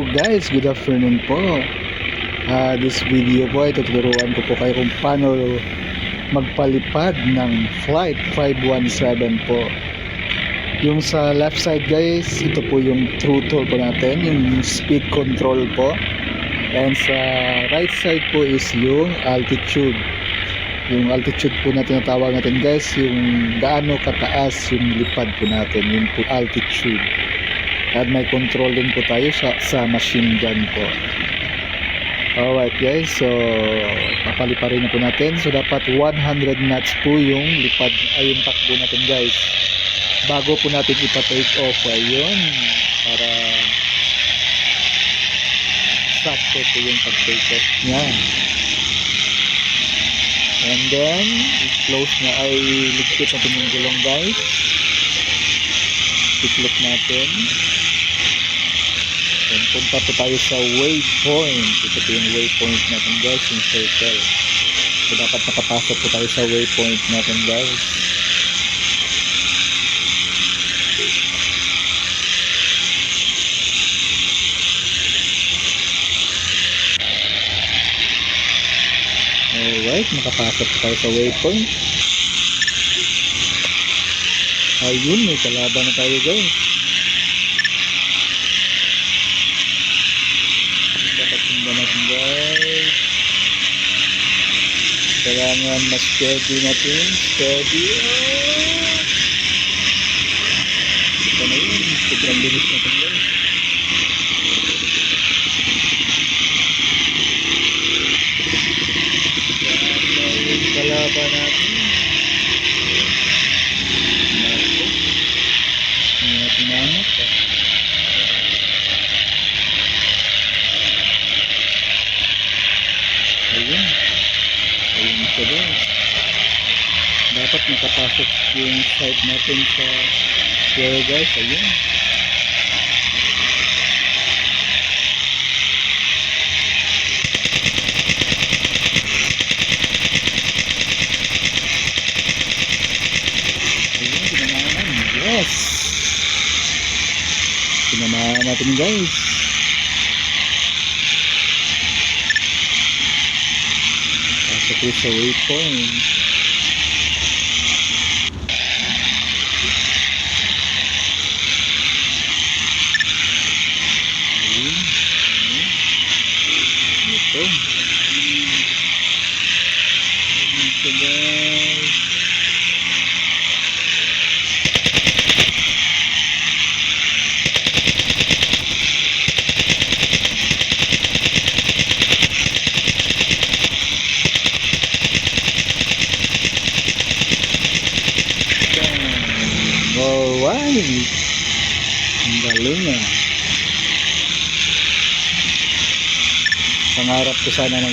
Guys, good afternoon po. Ah, this video po ay tuturuan ko po kayo kung paano magpalipad ng flight 517 po. Yung sa left side guys, ito po yung throttle po natin, yung speed control po. And sa right side po is yung altitude. Yung altitude po na tinatawag natin guys, yung gaano kataas yung lipad po natin, yung po altitude. At may control din po tayo sa, sa machine gun po. Alright guys, so papaliparin na po natin. So dapat 100 knots po yung lipad, ay yung takbo natin guys. Bago po natin ipa-take off, ayun, para sakto po yung pag-take off niya. And then, i-close na ay ligpit natin yung gulong guys. I-click natin. And punta po tayo sa waypoint. Ito po yung waypoint natin guys, yung circle. So dapat nakapasok po tayo sa waypoint natin guys. Alright, nakapasok po tayo sa waypoint. Ayun, may kalaban na tayo guys. Natin guys kailangan mas steady natin steady ito na yun sobrang bilis natin guys kalaban natin naku hindi Siya guys. Dapat makapasok yung site natin sa square guys. Ayun. Yes! Tinamaan natin guys. Pasok ko sa waypoint. Alright. Ang galing ah. Pangarap ko sana ng